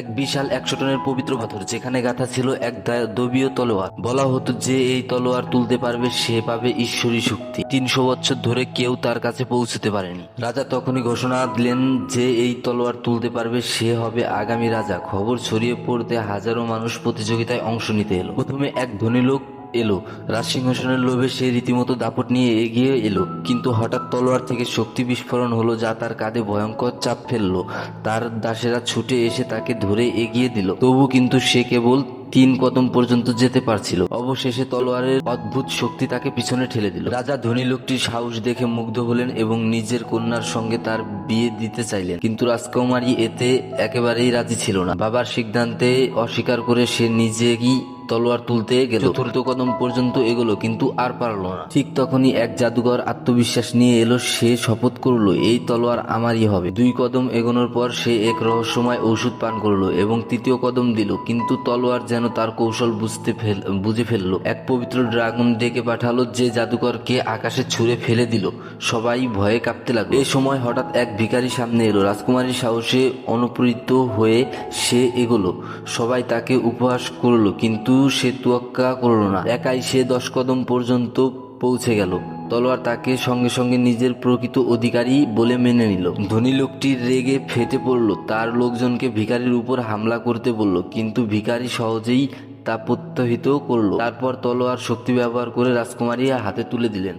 এক বিশাল একশো টনের পবিত্র পাথর, যেখানে গাথা ছিল এক দবীয় তলোয়ার। বলা হতো যে এই তলোয়ার তুলতে পারবে সে পাবে ঈশ্বরী শক্তি। তিনশো বছর ধরে কেউ তার কাছে পৌঁছতে পারেনি। রাজা তখনই ঘোষণা দিলেন যে এই তলোয়ার তুলতে পারবে সে হবে আগামী রাজা। খবর ছড়িয়ে পড়তে হাজারো মানুষ প্রতিযোগিতায় অংশ নিতে এলো। প্রথমে এক ধনী লোক এলো। রাজসিংহাসনের লোভে সে রীতিমতো দাপট নিয়ে এগিয়ে এলো। কিন্তু হঠাৎ তলোয়ার থেকে শক্তি বিস্ফোরণ হলো যা তার কাঁধে ভয়ঙ্কর চাপ ফেলল। তার দাসেরা ছুটে এসে তাকে ধরে এগিয়ে দিল। তবু কিন্তু সে কেবল তিন কদম পর্যন্ত যেতে পারছিল। অবশেষে তলোয়ারের অদ্ভুত শক্তি তাকে পিছনে ঠেলে দিল। রাজা ধনী লোকটির সাহস দেখে মুগ্ধ হলেন এবং নিজের কন্যার সঙ্গে তার বিয়ে দিতে চাইলেন। কিন্তু রাজকুমারী এতে একেবারেই রাজি ছিল না। বাবার সিদ্ধান্তে অস্বীকার করে সে নিজেই তলোয়ার তুলতে গেল। চতুর্থ কদম পর্যন্ত এগোলো, কিন্তু আর পারল না। ঠিক তখনই এক জাদুকর আত্মবিশ্বাস নিয়ে এলো, সে শপথ করল, এই তলোয়ার আমারই হবে। দুই কদম এগোনোর পর সে এক রহস্যময় ঔষধ পান করল এবং তৃতীয় কদম দিল, কিন্তু তলোয়ার যেন তার কৌশল বুঝতে বুঝে ফেলল। এক পবিত্র ড্রাগন ডেকে পাঠালো, যে জাদুকরকে আকাশে ছুঁড়ে ফেলে দিল। সবাই ভয়ে কাঁপতে লাগল। এই সময় হঠাৎ এক ভিখারি সামনে এলো। রাজকুমারীর সাহসে অনুপ্রীত হয়ে সে এগোলো। সবাই তাকে উপহাস করল, কিন্তু সে তুয়াক্কা করল না। একাই সে দশ কদম পর্যন্ত পৌঁছে গেল। তলোয়ার তাকে সঙ্গে সঙ্গে নিজের প্রকৃত অধিকারী বলে মেনে নিল। ধনী লোকটির রেগে ফেটে পড়ল। তার লোকজনকে ভিকারির উপর হামলা করতে বলল, কিন্তু ভিকারি সহজেই তা প্রত্যাহিত করল। তারপর তলোয়ার শক্তি ব্যবহার করে রাজকুমারী হাতে তুলে দিলেন।